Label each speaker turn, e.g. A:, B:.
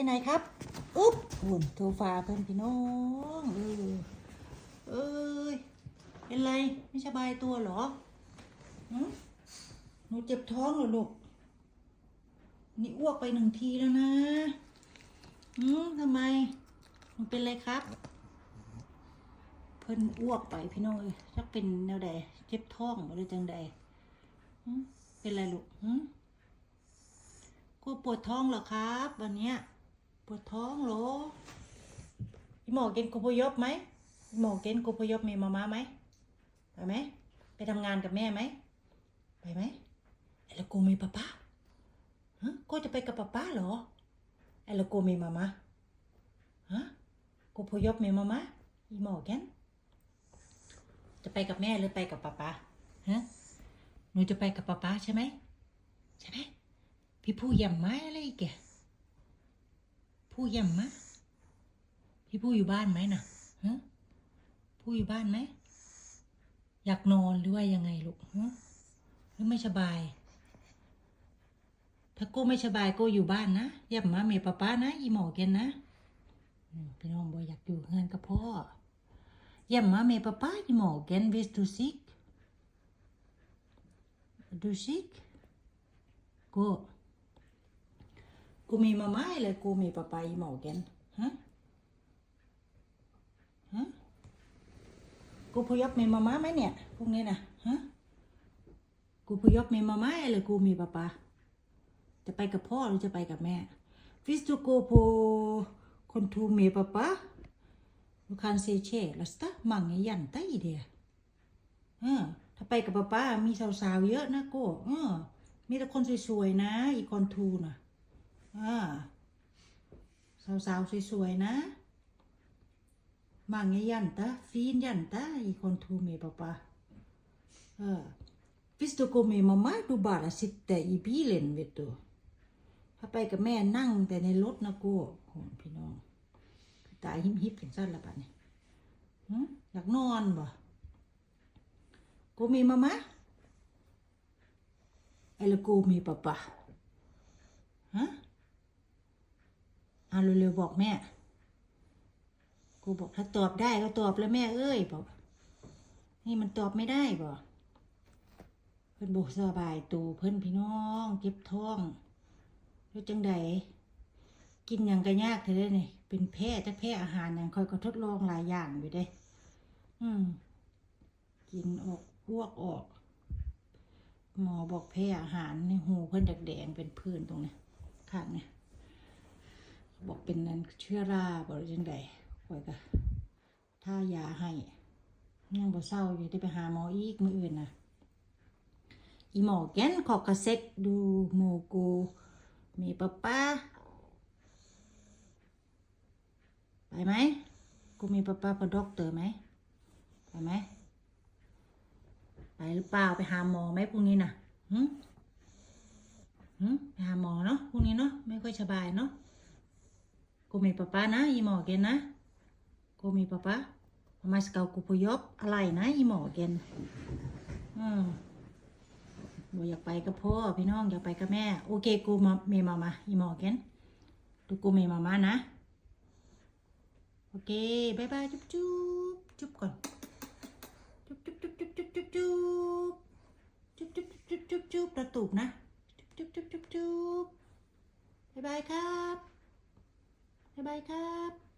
A: ไปไหนครับ อุ๊บหุ่นโทรฟ้าเพื่อนพี่น้องเออเอ้ย เป็นไร ไม่สบายตัวหรอหนูเจ็บท้องเหรอลูก นี่อ้วกไปหนึ่งทีแล้วนะหืมทำไม หนูเป็นไรครับ เพิ่นอ้วกไปพี่น้องเอ้ยจักเป็นแนวใด เจ็บท้องหรือจังใดเป็นไรลูกกูปวดท้องเหรอครับ วันเนี้ย ปวดท้องเหรอพี่หมอเกณฑ์กูพยพไหมพี่หมอเกณฑ์กูพยพมีมาม่าไหมไปไหมไปทำงานกับแม่ไหมไปไหมแล้วกูมีป้าป้าฮะกูจะไปกับป้าป้าเหรอไอ้แล้วกูมีมาม่าฮะกูพยพมีมาม่าอีหมอเกณฑ์จะไปกับแม่หรือไปกับป้าป้าฮะหนูจะไปกับป้าป้าใช่ไหมใช่ไหมพี่ผู้ยำไม้อะไรแก ผู้เยี่ยมมะพี่ผู้อยู่บ้านไหมน่ะฮะผู้อยู่บ้านไหม อยากนอนหรือว่ายังไงลูกฮะหรือไม่สบาย ถ้าก้ไม่สบายก้อยู่บ้านนะเยี่ยมมาเมียป้าป้านะอีหมอเกนนะพี่น้องบอยอยากอยู่เงินกับพ่อเยี่ยมมาเมียป้าป้าอีหมอเกนวิสตูซิกดูซิกก้ กูมีม mamma ลยกูมีปป้า pappa i magen? กูพยพมีมาม่าไหมเนี่ยพวกนี้นะฮะกูพยพมีมาม่าหรืกูมีป้ป้าจะไปกับพ่อหรือจะไปกับแม่ฟิสตูโกโพคนทูมีป้ป้าลูกคันเซเช่ลัสตามังยันไตเดียฮะถ้าไปกับป้ป้ามีสาวๆเยอะนะกูเออมีแต่คนสวยๆนะ อีคอนทูนะ อ่าสาวๆสวยๆนะมังยันตาฟีนยันตาอีคนทูเมปะปะเออ Visst du går med mamma du bara sitter i bilen vet du ถ้าไปกับแม่นั่งแต่ในรถนะกูโหพี่น้องตายหิมหิบอย่างสั้นละปะเนี่ยอยากนอนบ่กูมีมาม่าเอลกูมีปะปะฮะ เอาเร็วๆบอกแม่ กูบอกถ้าตอบได้ก็ตอบแล้วแม่เอ้ยบอกนี่มันตอบไม่ได้บอกเพิ่อนบอกสบายตูเพิ่อนพี่น้องเก็บท้องแล้วจังใดกินอย่างก็ยากเธอได้นี่เป็นแพ้จะแพ้อาหารอย่างคอยก็ทดลองหลายอย่างอยู่เด้ อืม กินออกอ้วกออก หมอบอกแพ้อาหารในหูเพิ่อนแดงเป็นพื้นตรงนี้ข้างเนี่ย บอกเป็นนั้นเชื้อราบอกจังใดข่อยก็ถ้ายาให้ยังบ่เศร้าอยู่ได้ไปหาหมออีกมื้ออื่นนะอีหมอแกนขอกระเซ็กดูโมกูมีป้าป้าไปไหมกูมีป้าป้ากับด็อกเตอร์ไหมไปไหมไปหรือเปล่าไปหาหมอไหมพรุ่งนี้น่ะหึหึไปหาหมอเนาะพรุ่งนี้เนาะไม่ค่อยสบายเนาะ Cô med pappa na i magen na. Cô med pappa. Mamma ska gå på jobb alene i magen. อืมบ่อยากไปกับพ่อพี่น้องอยากไปกับแม่ โอเคกูมาเมมามาอีหมอแกนดูกูเมมามานะ โอเคบายบายจุ๊บจุ๊บจุ๊บก่อนจุ๊บจุ๊บจุ๊บจุ๊บจุ๊บจุ๊บจุ๊บจุ๊บจุ๊บจุ๊บจุ๊บจุ๊บประตูนะ จุ๊บจุ๊บจุ๊บจุ๊บจุ๊บบายบายครับ บ๊ายบายครับ